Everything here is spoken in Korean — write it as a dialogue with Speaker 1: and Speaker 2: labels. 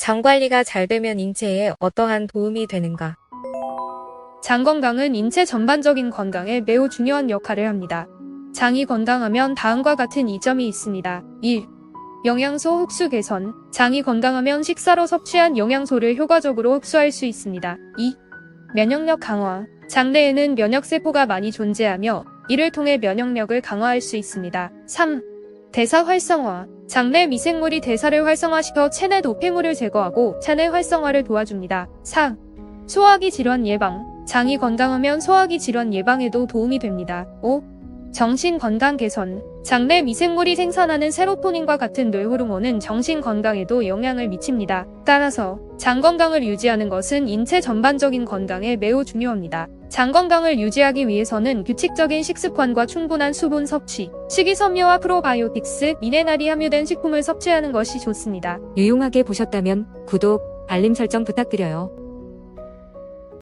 Speaker 1: 장 관리가 잘 되면 인체에 어떠한 도움이 되는가?
Speaker 2: 장 건강은 인체 전반적인 건강에 매우 중요한 역할을 합니다. 장이 건강하면 다음과 같은 이점이 있습니다. 1. 영양소 흡수 개선. 장이 건강하면 식사로 섭취한 영양소를 효과적으로 흡수할 수 있습니다. 2. 면역력 강화. 장 내에는 면역세포가 많이 존재하며 이를 통해 면역력을 강화할 수 있습니다. 3. 대사 활성화. 장내 미생물이 대사를 활성화시켜 체내 노폐물을 제거하고 체내 활성화를 도와줍니다. 4. 소화기 질환 예방. 장이 건강하면 소화기 질환 예방에도 도움이 됩니다. 5. 정신 건강 개선. 장내 미생물이 생산하는 세로토닌과 같은 뇌 호르몬은 정신 건강에도 영향을 미칩니다. 따라서 장 건강을 유지하는 것은 인체 전반적인 건강에 매우 중요합니다. 장 건강을 유지하기 위해서는 규칙적인 식습관과 충분한 수분 섭취, 식이섬유와 프로바이오틱스, 미네랄이 함유된 식품을 섭취하는 것이 좋습니다.
Speaker 3: 유용하게 보셨다면 구독, 알림 설정 부탁드려요.